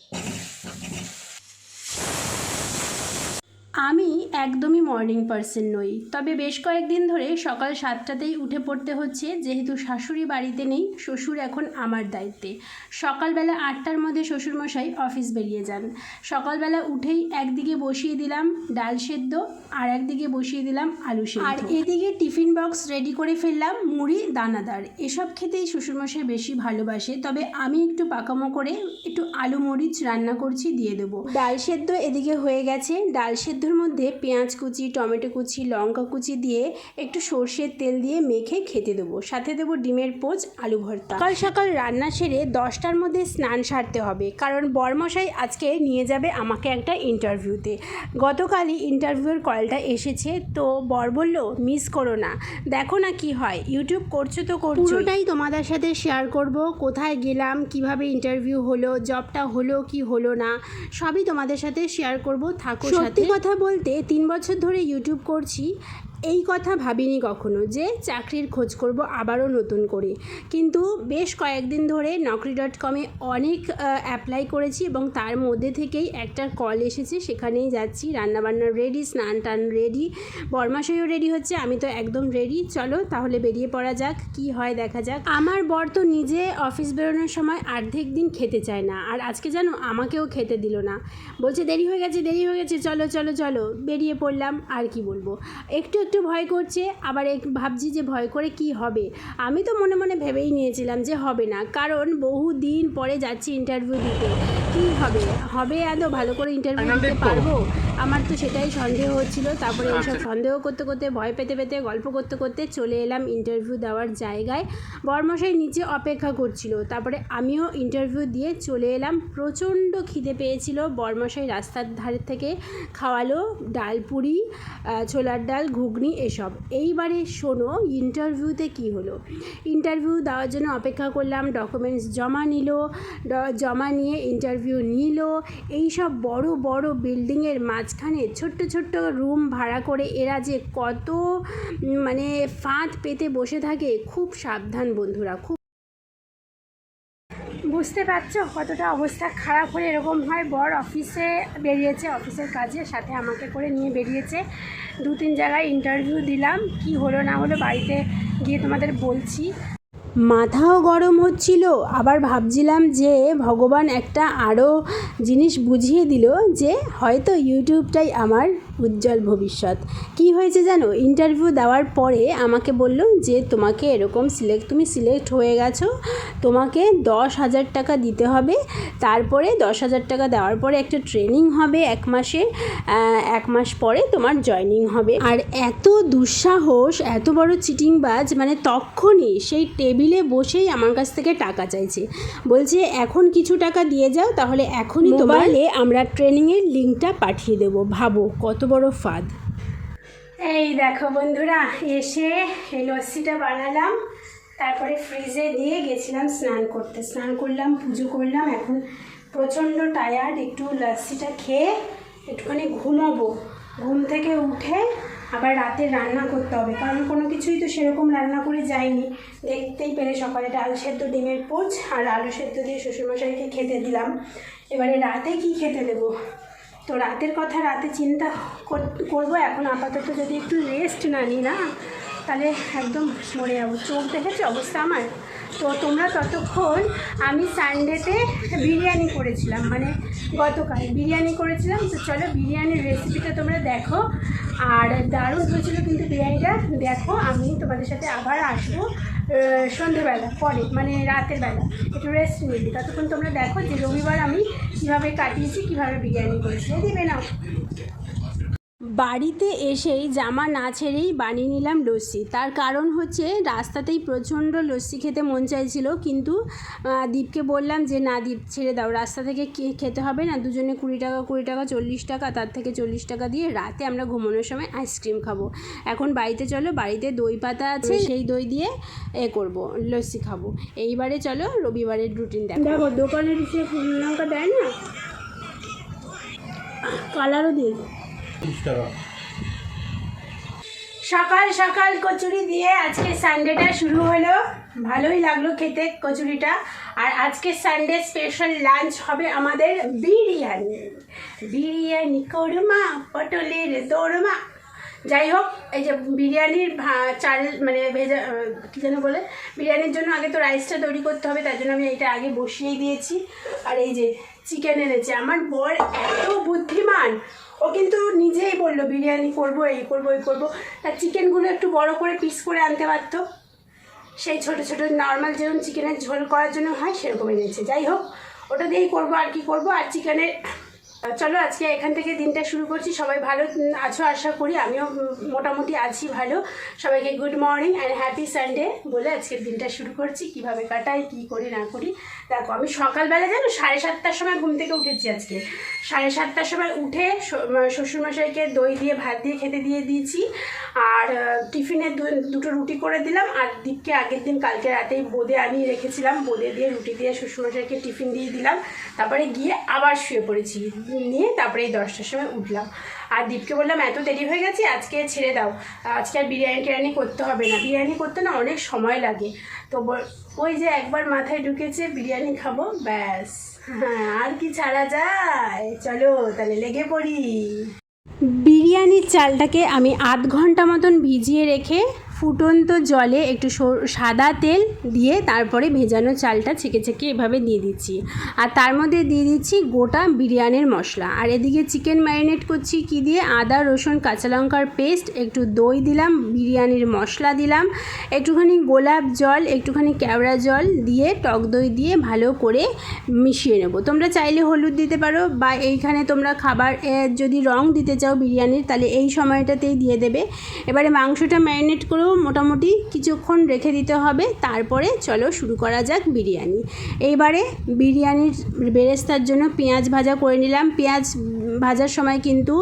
Yes. আমি একদমই morning person নই। তবে বেশ কয়েকদিন ধরে সকাল সাতটাতেই উঠে পড়তে হচ্ছে যেহেতু শাশুড়ি বাড়িতে নেই শ্বশুর এখন আমার দায়িত্বে। সকালবেলা আটটার মধ্যে শ্বশুরমশাই অফিস বেরিয়ে যান। সকালবেলা উঠেই একদিকে বসিয়ে দিলাম ডাল সেদ্ধ আর একদিকে বসিয়ে দিলাম আলু সেদ্ধ। আর এদিকে টিফিন বক্স রেডি করে ফেললাম মুড়ি দানাদার। এসব খেতেই শ্বশুরমশাই বেশি ভালোবাসে তবে আমি একটু পাকামো করে একটু আলু মরিচ রান্না করছি দিয়ে দেবো। ডাল সেদ্ধ এদিকে হয়ে গেছে। ডাল সেদ্ধর মধ্যে পেঁয়াজ কুচি, টমেটো কুচি, লঙ্কা কুচি দিয়ে একটু সর্ষের তেল দিয়ে মেখে খেতে দেবো। সাথে দেবো ডিমের পোচ, আলু ভর্তা। সকাল সকাল রান্না সেরে দশটার মধ্যে স্নান সারতে হবে। কারণ বরমশাই আজকে নিয়ে যাবে আমাকে একটা ইন্টারভিউতে। গতকালই ইন্টারভিউয়ের কলটা এসেছে, তো বর বলল, মিস করো না। দেখো না কি হয়। ইউটিউব করছ তো করছ পুরোটাই তোমাদের সাথে শেয়ার করব। কোথায় গেলাম? কীভাবে ইন্টারভিউ হলো? জবটা হলো কি হলো না? সবই তোমাদের সাথে শেয়ার করব। থাকো সত্যি কথা বলতে তিন বছর ধরে ইউটিউব করছি। এই কথা ভাবিনি কখনো যে চাকরির খোঁজ করব আবারও নতুন করে। কিন্তু বেশ কয়েকদিন ধরে নকরি ডট কমে অনেক অ্যাপ্লাই করেছি এবং তার মধ্যে থেকেই একটা কল এসেছে, সেখানেই যাচ্ছি। রান্নাবান্না রেডি স্নান টান রেডি বরমাশাইও রেডি হচ্ছে, আমি তো একদম রেডি চলো তাহলে বেরিয়ে পড়া যাক, কি হয় দেখা যাক। আমার বর তো নিজে অফিস বেরোনোর সময় অর্ধেক দিন খেতে চায় না, আর আজকে জানো আমাকেও খেতে দিল না। বলছে, দেরি হয়ে গেছে, দেরি হয়ে গেছে, চলো চলো চলো। বেরিয়ে পড়লাম, আর কি বলব। একটু ভয় করছে আবার এক ভাবছি যে ভয় করে কি হবে। আমি তো মনে মনে ভেবেই নিয়েছিলাম যে হবে না কারণ বহু দিন পরে যাচ্ছি ইন্টারভিউ দিতে। কি হবে? হবে আদৌ ভালো করে ইন্টারভিউ দিতে পারব? আমার তো সেটাই সন্দেহ হচ্ছিল তারপরে এইসব সন্দেহ করতে করতে ভয় পেতে পেতে গল্প করতে করতে চলে এলাম ইন্টারভিউ দেওয়ার জায়গায়। বরমশাই নিচে অপেক্ষা করছিল তারপরে আমিও ইন্টারভিউ দিয়ে চলে এলাম। প্রচণ্ড খিদে পেয়েছিল বরমশাই রাস্তার ধারে থেকে খাওয়ালো ডাল পুরি ছোলার ডাল ঘুগনি এসব। এইবারে শোনো ইন্টারভিউতে কি হলো? ইন্টারভিউ দেওয়ার জন্য অপেক্ষা করলাম ডকুমেন্টস জমা নিল জমা নিয়ে ইন্টারভিউ নিল। এইসব বড় বড় বিল্ডিংয়ের মাঝখানে ছোট্ট ছোট্ট রুম ভাড়া করে এরা যে কত মানে ফাঁদ পেতে বসে থাকে, খুব সাবধান বন্ধুরা, খুব বুঝতে পারছ কতটা অবস্থা খারাপ হলে এরকম হয়? বর অফিসে বেরিয়েছে, অফিসের কাজে, সাথে আমাকে করে নিয়ে বেরিয়েছে। দু তিন জায়গায় ইন্টারভিউ দিলাম, কি হলো না হলো বাড়িতে গিয়ে তোমাদের বলছি। মাথাও গরম হচ্ছিল, আবার ভাবছিলাম যে ভগবান একটা আরও জিনিস বুঝিয়ে দিল যে হয়তো ইউটিউবটাই আমার উজ্জ্বল ভবিষ্যৎ। কি হয়েছে জানো? ইন্টারভিউ দেওয়ার পরে আমাকে বলল যে তোমাকে এরকম সিলেক্ট তুমি সিলেক্ট হয়ে গেছো। তোমাকে দশ হাজার টাকা দিতে হবে। তারপরে দশ হাজার টাকা দেওয়ার পরে একটা ট্রেনিং হবে এক মাসে। এক মাস পরে তোমার জয়নিং হবে। আর এত দুঃসাহস এত বড় চিটিংবাজ মানে তখনই সেই টেবিলে বসেই আমার কাছ থেকে টাকা চাইছে। বলছে এখন কিছু টাকা দিয়ে যাও তাহলে এখনই মোবাইলে? আমরা ট্রেনিংয়ের লিঙ্কটা পাঠিয়ে দেবো। ভাবো কত বড় ফাঁদ। এই দেখো বন্ধুরা, এসে এই লস্যিটা বানালাম, তারপরে ফ্রিজে দিয়ে গেছিলাম স্নান করতে। স্নান করলাম, পুজো করলাম, এখন প্রচণ্ড টায়ার্ড একটু লস্যিটা খেয়ে একটুখানি ঘুমোবো। ঘুম থেকে উঠে আবার রাতে রান্না করতে হবে, কারণ কোনো কিছুই তো সেরকম রান্না করে যায়নি। দেখতেই পেলে সকালে ডাল সেদ্ধ, ডিমের পোচ আর আলু সেদ্ধ দিয়ে শ্বশুরমশাইকে খেতে দিলাম। এবারে রাতে কি খেতে দেবো? তো রাতের কথা রাতে চিন্তা কর- করব। এখন আপাতত যদি একটু রেস্ট না নিই না তাহলে একদম মরে যাব। চোখ দেখেছে অবস্থা আমার? তো তোমরা ততক্ষণ আমি সানডেতে বিরিয়ানি করেছিলাম মানে গতকাল বিরিয়ানি করেছিলাম। তো চলো বিরিয়ানির রেসিপিটা তোমরা দেখো। আর দারুণ হয়েছিল কিন্তু বিরিয়ানিটা। দেখো, আমি তোমাদের সাথে আবার আসব সন্ধেবেলা, পরে মানে রাতের বেলা। একটু রেস্ট নিবি ততক্ষণ তোমরা দেখো যে রবিবার আমি কীভাবে কাটিয়েছি, কীভাবে বিরিয়ানি করেছি। দিবে না বাড়িতে এসেই জামা না ছেড়েই বানিয়ে নিলাম লস্যি। তার কারণ হচ্ছে রাস্তাতেই প্রচণ্ড লস্যি খেতে মন চাইছিল কিন্তু দীপকে বললাম যে না দীপ ছেড়ে দাও। রাস্তা থেকে কে- খেতে হবে না? দুজনে কুড়ি টাকা কুড়ি টাকা চল্লিশ টাকা তার থেকে চল্লিশ টাকা দিয়ে রাতে আমরা ঘুমানোর সময় আইসক্রিম খাব। এখন বাড়িতে চলো বাড়িতে দই পাতা আছে সেই দই দিয়ে এ করব লস্যি খাব। এইবারে চলো রবিবারের রুটিন দেখো। দেখো দোকানের সে লঙ্কা দেয় না? কালারও দিয়ে সকাল সকাল কচুরি দিয়ে আজকে সানডেটা শুরু হলো। ভালোই লাগল খেতে কচুরিটা। আর আজকে সানডে স্পেশাল লাঞ্চ হবে আমাদের বিরিয়ানি। বিরিয়ানি কোরমা, পটলের দোরমা। যাই হোক, এই যে বিরিয়ানির চাল মানে ভেজা কী যেন বলে? বিরিয়ানির জন্য আগে তো রাইসটা তৈরি করতে হবে, তার জন্য আমি এইটা আগে বসিয়ে দিয়েছি। আর এই যে চিকেন এনেছে। আমার বর এত বুদ্ধিমান। ও কিন্তু নিজেই বলল, বিরিয়ানি করব, এই করব এই করব। তার চিকেনগুলো একটু বড় করে পিস করে আনতে পারতো সেই ছোট ছোট নর্মাল যেরকম চিকেনের ঝোল করার জন্য হয়, সেরকম এনেছে। যাই হোক, ওটা দিয়েই করব, আর কি করব? আর চিকেনের চলো আজকে এখান থেকে দিনটা শুরু করছি। সবাই ভালো আছো আশা করি, আমিও মোটামুটি আছি ভালো। সবাইকে good morning and happy Sunday বলে আজকের দিনটা শুরু করছি। কীভাবে কাটাই, কি করি, না করি। দেখো, আমি সকালবেলা জানো, সাড়ে সাতটার সময় ঘুম থেকে উঠেছি আজকে। সাড়ে সাতটার সময় উঠে শ্বশুরমশাইকে দই দিয়ে, ভাত দিয়ে খেতে দিয়ে দিয়েছি। আর টিফিনে দুটো রুটি করে দিলাম। আর দীপকে আগের দিন কালকে রাতেই বোঁদে আনিয়ে রেখেছিলাম। বোঁদে দিয়ে রুটি দিয়ে শ্বশুরমশাইকে টিফিন দিয়ে দিলাম। তারপরে গিয়ে আবার শুয়ে পড়েছি। নিয়ে তারপরে এই দশটার সময় উঠলাম। আর দীপকে বললাম, এত দেরি হয়ে গেছে, আজকে ছেড়ে দাও। আজকে আর বিরিয়ানি টিরিয়ানি করতে হবে না। বিরিয়ানি করতে না অনেক সময় লাগে। তো ওই যে একবার মাথায় ঢুকেছে, বিরিয়ানি খাব, ব্যাস। হ্যাঁ আর কি ছাড়া যায়? চলো, তাহলে লেগে পড়ি। বিরিয়ানির চালটাকে আমি আধ ঘণ্টা মতন ভিজিয়ে রেখে ফুটন্ত জলে একটু সাদা তেল দিয়ে তারপরে ভেজানো চালটা ছেঁকে ছেঁকে এভাবে দিয়ে দিচ্ছি। আর তার মধ্যে দিয়ে দিচ্ছি গোটা বিরিয়ানির মশলা। আর এদিকে চিকেন ম্যারিনেট করছি কি দিয়ে? আদা, রসুন, কাঁচা লঙ্কার পেস্ট, একটু দই দিলাম, বিরিয়ানির মশলা দিলাম, একটুখানি গোলাপ জল, একটুখানি কেওড়া জল দিয়ে টক দই দিয়ে ভালো করে মিশিয়ে নেব। তোমরা চাইলে হলুদ দিতে পারো বা এইখানে তোমরা খাবার যদি রং দিতে চাও বিরিয়ানির, তাহলে এই সময়টাতেই দিয়ে দেবে। এবারে মাংসটা ম্যারিনেট করেও মোটামুটি কিছুক্ষণ রেখে দিতে হবে, তারপরে চলো শুরু করা যাক বিরিয়ানি। এইবারে বিরিয়ানির বেরেস্তার জন্য পেঁয়াজ ভাজা করে নিলাম। পেঁয়াজ ভাজার সময় কিন্তু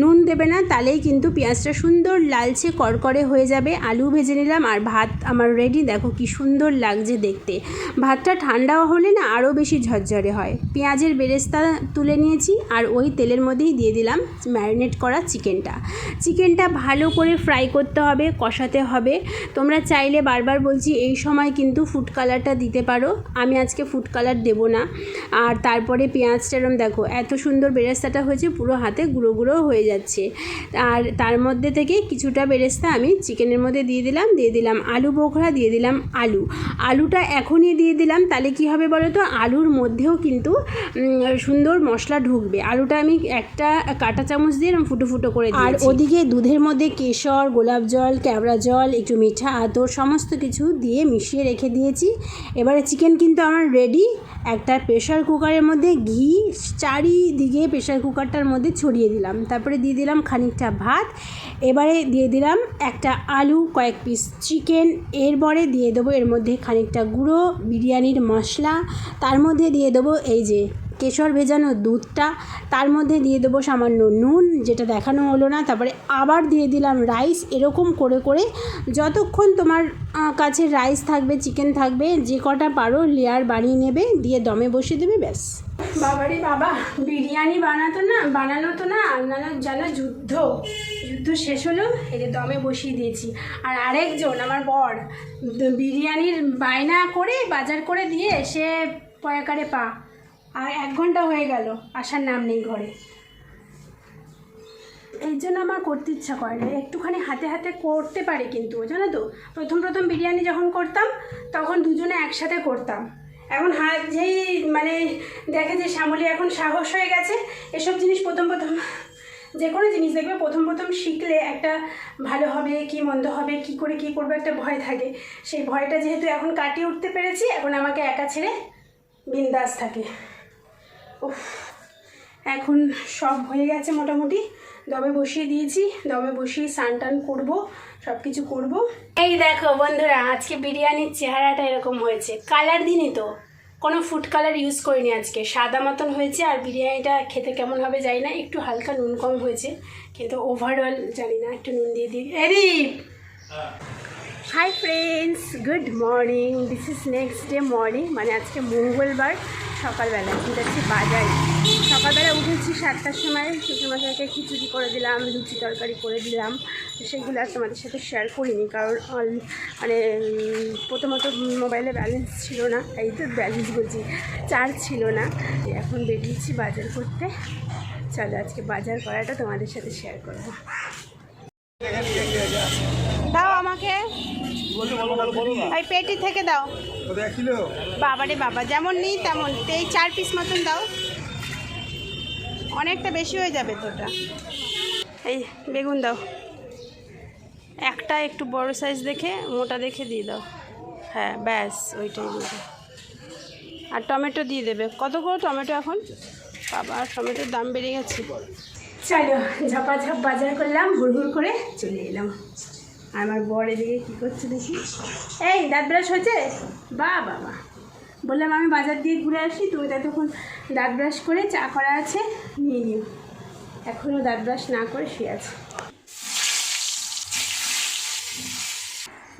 নুন দেবে না, তাহলেই কিন্তু পেঁয়াজটা সুন্দর লালচে করকরে হয়ে যাবে। আলু ভেজে নিলাম আর ভাত আমার রেডি দেখো কি সুন্দর লাগছে দেখতে। ভাতটা ঠান্ডাও হলে না আরও বেশি ঝরঝরে হয়। পেঁয়াজের বেরেস্তা তুলে নিয়েছি আর ওই তেলের মধ্যেই দিয়ে দিলাম ম্যারিনেট করা চিকেনটা। চিকেনটা ভালো করে ফ্রাই করতে হবে, কষাতে হবে। তোমরা চাইলে বারবার বলছি এই সময় কিন্তু ফুড কালারটা দিতে পারো। আমি আজকে ফুড কালার দেবো না। আর তারপরে পেঁয়াজটা এরম দেখো, এত সুন্দর বেরেস্তাটা হয়েছে পুরো হাতে গুঁড়ো গুঁড়ো হয়ে যাচ্ছে। আর তার মধ্যে থেকে কিছুটা বেরেস্তা আমি চিকেনের মধ্যে দিয়ে দিলাম দিয়ে দিলাম আলু বোখরা দিয়ে দিলাম আলু। আলুটা এখনই দিয়ে দিলাম তাহলে কি হবে বলো তো? আলুর মধ্যেও কিন্তু সুন্দর মশলা ঢুকবে। আলুটা আমি একটা কাঁটা চামচ দিয়ে এরম ফুটো ফুটো করে আর ওদিকে দুধের মধ্যে কেশর গোলাপ জল কেওড়া জল একটু মিঠা আতর সমস্ত কিছু দিয়ে মিশিয়ে রেখে দিয়েছি। এবারে চিকেন কিন্তু আমার রেডি একটা প্রেশার কুকারের মধ্যে ঘি চারিদিকে প্রেশার কুকারটার মধ্যে ছড়িয়ে দিলাম। তারপরে দিয়ে দিলাম খানিকটা ভাত। এবারে দিয়ে দিলাম একটা আলু, কয়েক পিস চিকেন এরপরে দিয়ে দেবো এর মধ্যে খানিকটা গুঁড়ো, বিরিয়ানির মশলা। তার মধ্যে দিয়ে দেবো এই যে কেশর ভেজানো দুধটা, তার মধ্যে দিয়ে দেবো সামান্য নুন, যেটা দেখানো হলো না। তারপরে আবার দিয়ে দিলাম রাইস এরকম করে করে যতক্ষণ তোমার কাছে রাইস থাকবে চিকেন থাকবে, যে কটা পারো লেয়ার বানিয়ে নেবে, দিয়ে দমে বসিয়ে দেবে, ব্যাস। বাবারে বাবা, বিরিয়ানি বানাতো না বানানো তো না আপনারা জানো যুদ্ধ। যুদ্ধ শেষ হলো যে দমে বসিয়ে দিয়েছি। আর আরেকজন, আমার বর, বিরিয়ানির বায়না করে বাজার করে দিয়ে সে পয়াকারে পা আর এক ঘণ্টা হয়ে গেল, আসার নাম নেই ঘরে। এই জন্য আমার করতে ইচ্ছা করে না, একটুখানি হাতে হাতে করতে পারে কিন্তু জানো তো? প্রথম প্রথম বিরিয়ানি যখন করতাম, তখন দুজনে একসাথে করতাম। এখন হাত যেই মানে দেখে যে শ্যামলি এখন সাহস হয়ে গেছে, এসব জিনিস প্রথম প্রথম যে কোনো জিনিস দেখবে, প্রথম প্রথম শিখলে একটা ভালো হবে, কি মন্দ হবে, কি করে কি করবে একটা ভয় থাকে। সেই ভয়টা যেহেতু এখন কাটিয়ে উঠতে পেরেছি, এখন আমাকে একা ছেড়ে বিন্দাস থাকে। এখন সব হয়ে গেছে মোটামুটি। দবে বসিয়ে দিয়েছি দবে বসিয়ে স্নান টান করব সব কিছু করব। এই দেখো বন্ধুরা, আজকে বিরিয়ানির চেহারাটা এরকম হয়েছে। কালার দিনই তো। কোনো ফুড কালার ইউজ করিনি আজকে। সাদা মতন হয়েছে আর বিরিয়ানিটা খেতে কেমন হবে জানি না। একটু হালকা নুন কম হয়েছে। কিন্তু ওভারঅল জানি না, একটু নুন দিয়ে দিই। এরিপ hi friends good morning this is next day morning মানে আজকে মঙ্গলবার। সকালবেলা কিন্তু হচ্ছে বাজারে। সকালবেলা উঠেছি সাতটার সময় শ্বশুরমশাইকে খিচুড়ি করে দিলাম লুচি তরকারি করে দিলাম। সেগুলো আর তোমাদের সাথে শেয়ার করিনি কারণ মানে প্রথমত মোবাইলে ব্যালেন্স ছিল না এই তো ব্যালেন্স বলছি চার্জ ছিল না। এখন বেরিয়েছি বাজার করতে। চলো আজকে বাজার করাটা তোমাদের সাথে শেয়ার করব। দাও আমাকে। পেটি থেকে দাও। কিলো বাবারে বাবা যেমন নিই তেমন। এই চার পিস মতন দাও। অনেকটা বেশি হয়ে যাবে তো ওটা। এই বেগুন দাও। একটা একটু বড় সাইজ দেখে মোটা দেখে দিয়ে দাও। হ্যাঁ ব্যাস ওইটাই দিয়ে দাও। আর টমেটো দিয়ে দেবে। কত করে টমেটো এখন? বাবা টমেটোর দাম বেড়ে গেছে। চলো ঝপাঝপ বাজার করলাম হুড় হুড় করে চলে এলাম। আমার বর এদিকে কী করছে দেখি? এই, দাঁত ব্রাশ হয়েছে? বা বাবা বললাম, আমি বাজার দিয়ে ঘুরে আসি, তুমি ততক্ষণ দাঁত ব্রাশ করে চা করা আছে, নিয়ে নিও। এখনও দাঁত ব্রাশ না করে শুয়ে আছে।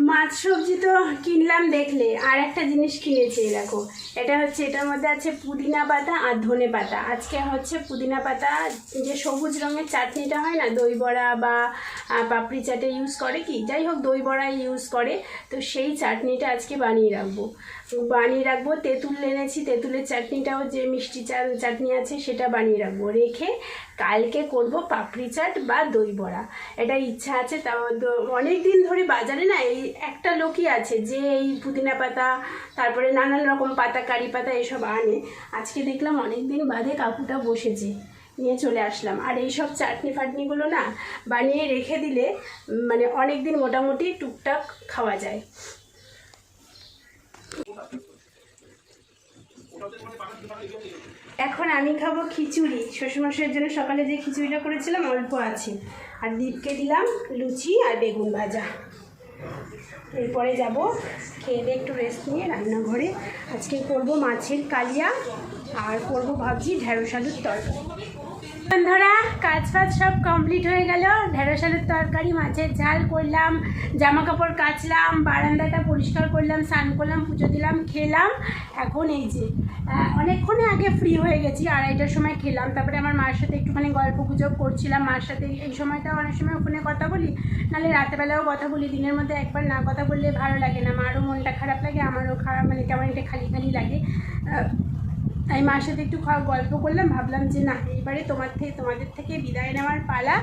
মাছ সবজি তো কিনলাম দেখলে, আর একটা জিনিস কিনেছি দেখো। এটা হচ্ছে, এটার মধ্যে আছে পুদিনা পাতা আর ধনে পাতা। আজকে হচ্ছে পুদিনা পাতা, যে সবুজ রঙের চাটনিটা হয় না, দই বড়া বা পাপড়ি চাটে ইউজ করে কি? যাই হোক, দই বড়া ইউজ করে। তো সেই চাটনিটা আজকে বানিয়ে রাখব। বানিয়ে রাখব, তেঁতুল এনেছি, তেঁতুলের চাটনিটাও যে মিষ্টি চাটনি আছে সেটা বানিয়ে রাখব। রেখে কালকে করব পাপড়ি চাট বা দই বড়া। এটা ইচ্ছা আছে তাও অনেক দিন ধরে বাজারে না, এই একটা লোকই আছে যে এই পুদিনা পাতা, তারপরে নানান রকম পাতা, কারি পাতা এসব আনে। আজকে দেখলাম অনেক দিন বাদে কাকুটা বসেছে, নিয়ে চলে আসলাম। আর এই সব চাটনি ফাটনিগুলো না বানিয়ে রেখে দিলে মানে অনেক দিন মোটামুটি টুকটাক খাওয়া যায়। এখন আমি খাব খিচুড়ি। শ্বশুরমশাইয়ের জন্য সকালে যে খিচুড়িটা করেছিলাম, অল্প আছে। আর দীপকে দিলাম লুচি আর বেগুন ভাজা। এরপরে যাব, খেয়ে দিয়ে একটু রেস্ট নিয়ে রান্নাঘরে। আজকে করব মাছের কালিয়া, আর করব ভাবছি ঢেঁড়স আলুর তরকারি। বন্ধুরা কাজ ফাজ সব কমপ্লিট হয়ে গেল। ঢেঁড়স আলুর তরকারি, মাছের ঝাল করলাম জামা কাপড় কাচলাম, বারান্দাটা পরিষ্কার করলাম, স্নান করলাম, পুজো দিলাম, খেলাম। এখন এই যে অনেকক্ষণে আগে ফ্রি হয়ে গেছি, আড়াইটার সময় খেলাম। তারপরে আমার মার সাথে একটুখানি গল্প গুজব করছিলাম। মার সাথে এই সময়টা অনেক সময় ফোনে কথা বলি, নাহলে রাতেবেলাও কথা বলি। দিনের মধ্যে একবার না কথা বললে ভালো লাগে না। মারও মনটা খারাপ লাগে, আমারও খারাপ মানে কেমন একটা খালি খালি লাগে। আমি মার সাথে একটু গল্প করলাম, ভাবলাম যে না, এইবারে তোমার থেকে, তোমাদের থেকে বিদায় নেওয়ার পালা।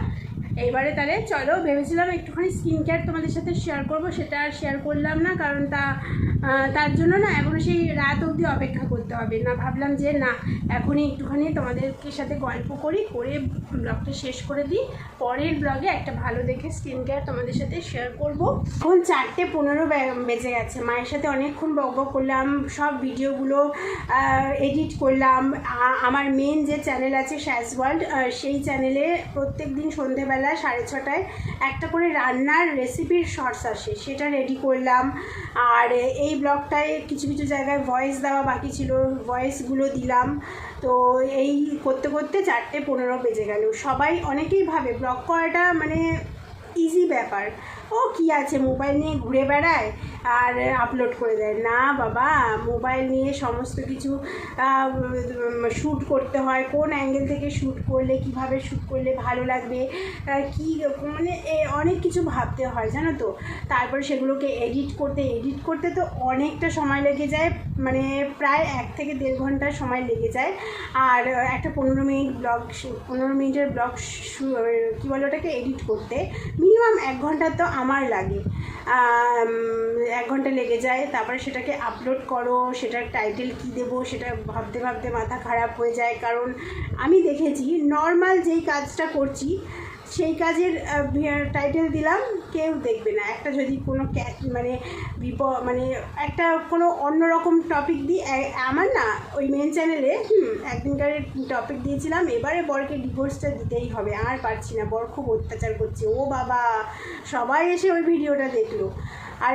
এইবারে তাহলে চলো, ভেবেছিলাম একটুখানি স্কিন কেয়ার তোমাদের সাথে শেয়ার করব, সেটা আর শেয়ার করলাম না, কারণ তা তার জন্য না এখনও সেই রাত অবধি অপেক্ষা করতে হবে। না ভাবলাম যে না, এখনই একটুখানি তোমাদেরকে সাথে গল্প করি, করে ব্লগটা শেষ করে দিই। পরের ব্লগে একটা ভালো দেখে স্কিন কেয়ার তোমাদের সাথে শেয়ার করব। এখন চারটে পনেরো বেজে গেছে। মায়ের সাথে অনেকক্ষণ বক করলাম, সব ভিডিওগুলো এডিট করলাম। আমার মেন যে চ্যানেল আছে শ্যাস ওয়ার্ল্ড সেই চ্যানেলে প্রত্যেক দিন সন্ধেবেলা সাড়ে ছটায় একটা করে রান্নার রেসিপির শর্টস আসে, সেটা রেডি করলাম। আর এই ব্লগটায় কিছু কিছু জায়গায় ভয়েস দেওয়া বাকি ছিল ভয়েসগুলো দিলাম। তো এই করতে করতে চারটে পনেরো বেজে গেল। সবাই অনেকেই ভাবে ব্লগ করাটা মানে ইজি ব্যাপার। ও কি আছে, মোবাইল নিয়ে ঘুরে বেড়ায় আর আপলোড করে দেয়। না বাবা, মোবাইল নিয়ে সমস্ত কিছু শ্যুট করতে হয়, কোন অ্যাঙ্গেল থেকে শ্যুট করলে, কীভাবে শ্যুট করলে ভালো লাগবে কি মানে অনেক কিছু ভাবতে হয়, জানো তো? তারপর সেগুলোকে এডিট করতে এডিট করতে তো অনেকটা সময় লেগে যায় মানে প্রায় এক থেকে দেড় ঘণ্টার সময় লেগে যায়। আর একটা পনেরো মিনিট ব্লগ পনেরো মিনিটের ব্লগ কী বলে ওটাকে এডিট করতে মিনিমাম এক ঘণ্টা তো আমার লাগে। এক ঘণ্টা লেগে যায়, তারপরে সেটাকে আপলোড করো, সেটার টাইটেল কী দেবো, সেটা ভাবতে ভাবতে মাথা খারাপ হয়ে যায়। কারণ আমি দেখেছি নর্মাল যেই কাজটা করছি সেই কাজের টাইটেল দিলাম, কেউ দেখবে না। একটা যদি কোনো মানে বিপ মানে একটা কোনো অন্যরকম টপিক দিই আমার না, ওই মেন চ্যানেলে হুম, একদিনকার টপিক দিয়েছিলাম, এবারে বরকে ডিভোর্সটা দিতেই হবে। আর পারছি না, বর খুব অত্যাচার করছে। ও বাবা, সবাই এসে ওই ভিডিওটা দেখল। আর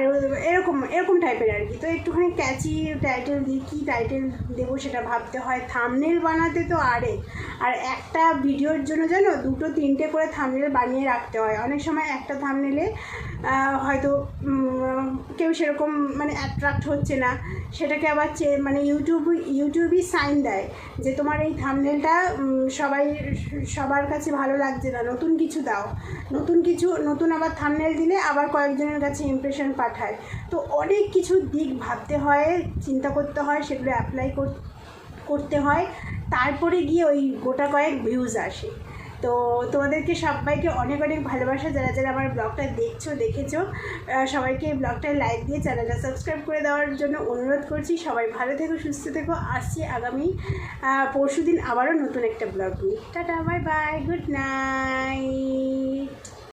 এরকম এরকম টাইপের আর কি। তো একটুখানি ক্যাচি টাইটেল দিয়ে কী টাইটেল দেবো সেটা ভাবতে হয়। থামনেল বানাতে তো আরে। আর একটা ভিডিওর জন্য যেন দুটো তিনটে করে থামনেল বানিয়ে রাখতে হয়। অনেক সময় একটা থামনেলে হয়তো কেউ সেরকম মানে অ্যাট্রাক্ট হচ্ছে না। সেটাকে আবার চে মানে ইউটিউব ইউটিউবই সাইন দেয় যে তোমার এই থামনেলটা সবাই, সবার কাছে ভালো লাগছে না, নতুন কিছু দাও। নতুন কিছু, নতুন আবার থামনেল দিলে আবার কয়েকজনের কাছে ইমপ্রেশন পাঠায়। তো অনেক কিছু দিক ভাবতে হয়, চিন্তা করতে হয়, সেগুলো অ্যাপ্লাই করতে হয়। তারপরে গিয়ে ওই গোটা কয়েক ভিউজ আসে। তো তোমাদেরকে সবাইকে অনেক অনেক ভালোবাসা। যারা যারা আমার ব্লগটা দেখছ, দেখেছ সবাইকে এই ব্লগটা লাইক দিয়ে চ্যানেলটা সাবস্ক্রাইব করে দেওয়ার জন্য অনুরোধ করছি। সবাই ভালো থেকো, সুস্থ থেকো। আসছি আগামী পরশু দিন আবারও নতুন একটা ব্লগ নিয়ে। Tata bye bye good night